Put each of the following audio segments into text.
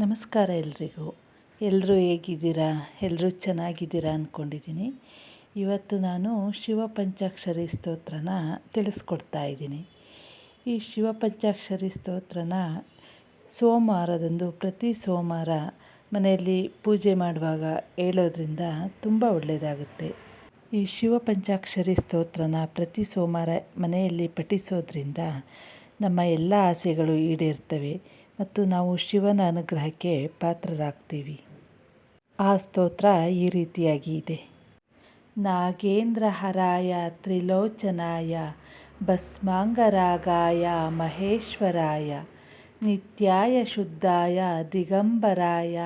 ನಮಸ್ಕಾರ ಎಲ್ರಿಗೂ. ಎಲ್ಲರೂ ಹೇಗಿದ್ದೀರಾ? ಎಲ್ಲರೂ ಚೆನ್ನಾಗಿದ್ದೀರಾ ಅಂದ್ಕೊಂಡಿದ್ದೀನಿ ಇವತ್ತು ನಾನು ಶಿವ ಪಂಚಾಕ್ಷರಿ ಸ್ತೋತ್ರನ ತಿಳಿಸ್ಕೊಡ್ತಾ ಇದ್ದೀನಿ. ಈ ಶಿವ ಪಂಚಾಕ್ಷರಿ ಸ್ತೋತ್ರನ ಸೋಮವಾರದಂದು ಪ್ರತಿ ಸೋಮವಾರ ಮನೆಯಲ್ಲಿ ಪೂಜೆ ಮಾಡುವಾಗ ಹೇಳೋದ್ರಿಂದ ತುಂಬ ಒಳ್ಳೆಯದಾಗುತ್ತೆ. ಈ ಶಿವ ಪಂಚಾಕ್ಷರಿ ಸ್ತೋತ್ರನ ಪ್ರತಿ ಸೋಮವಾರ ಮನೆಯಲ್ಲಿ ಪಠಿಸೋದ್ರಿಂದ ನಮ್ಮ ಎಲ್ಲ ಆಸೆಗಳು ಈಡೇರ್ತವೆ. ಮತ್ತು ನಾವು ಶಿವನ ಅನುಗ್ರಹಕ್ಕೆ ಪಾತ್ರರಾಗ್ತೀವಿ. ಆ ಸ್ತೋತ್ರ ಈ ರೀತಿಯಾಗಿ ಇದೆ. ನಾಗೇಂದ್ರಹರಾಯ ತ್ರಿಲೋಚನಾಯ, ಭಸ್ಮಾಂಗರಾಗಾಯ ಮಹೇಶ್ವರಾಯ, ನಿತ್ಯಾಯ ಶುದ್ಧಾಯ ದಿಗಂಬರಾಯ,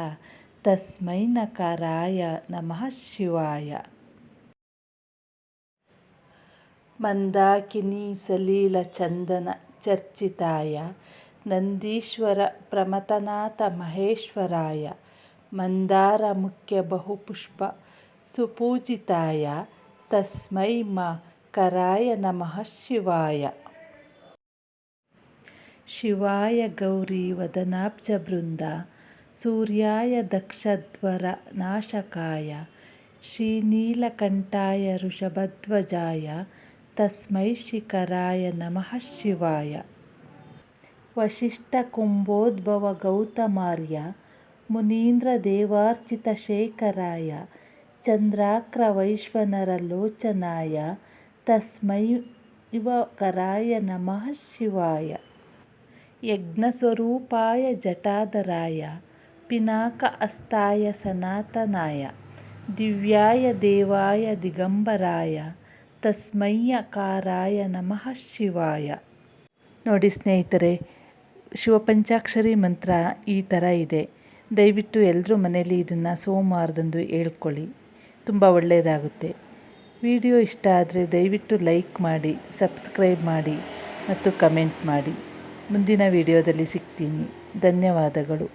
ತಸ್ಮೈ ನಕಾರಾಯ ನಮಃ ಶಿವಾಯ. ಮಂದಾಕಿನಿ ಸಲೀಲ ಚಂದನ ಚರ್ಚಿತಾಯ ನಂದೀಶ್ವರ ಪ್ರಮಥನಾಥ ಮಹೇಶ್ವರಾಯ, ಮಂದಾರ ಮುಖ್ಯ ಬಹುಪುಷ್ಪ ಸುಪೂಜಿತಾಯ, ತಸ್ಮೈ ಮಾ ಕರಾಯ ನಮಃ ಶಿವಾಯ. ಶಿವಾಯ ಗೌರಿ ವದನಾಬ್ಜಬೃಂದ ಸೂರ್ಯಾಯ ದಕ್ಷಧ್ವರ ನಾಶಕಾಯ, ಶ್ರೀನೀಲಕಂಠಾಯ ಋಷಭಧ್ವಜಾಯ, ತಸ್ಮೈ ಶಿಖರಾಯ ನಮಃ ಶಿವಾಯ. ವಸಿಷ್ಠಕುಂಭೋದ್ಭವ ಗೌತಮಾರ್ಯ ಮುನೀಂದ್ರದೇವಾರ್ಚಿತಶೇಖರಾಯ ಚಂದ್ರಾಕ್ರವೈಶ್ವನರಲೋಚನಾಯ, ತಸ್ಮೈ ಇವಕರಾಯ ನಮಃ ಶಿವಾಯ. ಯಜ್ಞಸ್ವರೂಪಾಯ ಜಟಾಧರಾಯ ಪಿನಾಕ ಅಸ್ತಾಯ ಸನಾತನಾಯ, ದಿವ್ಯಾಯ ದೇವಾಯ ದಿಗಂಬರಾಯ ತಸ್ಮೈಯಕಾರಾಯ ನಮಃ ಶಿವಾಯ. ನೋಡಿ ಸ್ನೇಹಿತರೆ ಶಿವಪಂಚಾಕ್ಷರಿ ಮಂತ್ರ ಈ ಥರ ಇದೆ. ದಯವಿಟ್ಟು ಎಲ್ಲರೂ ಮನೆಯಲ್ಲಿ ಇದನ್ನು ಸೋಮವಾರದಂದು ಹೇಳ್ಕೊಳ್ಳಿ. ತುಂಬ ಒಳ್ಳೆಯದಾಗುತ್ತೆ. ವಿಡಿಯೋ ಇಷ್ಟ ಆದರೆ ದಯವಿಟ್ಟು ಲೈಕ್ ಮಾಡಿ, ಸಬ್ಸ್ಕ್ರೈಬ್ ಮಾಡಿ ಮತ್ತು ಕಮೆಂಟ್ ಮಾಡಿ. ಮುಂದಿನ ವಿಡಿಯೋದಲ್ಲಿ ಸಿಗ್ತೀನಿ. ಧನ್ಯವಾದಗಳು.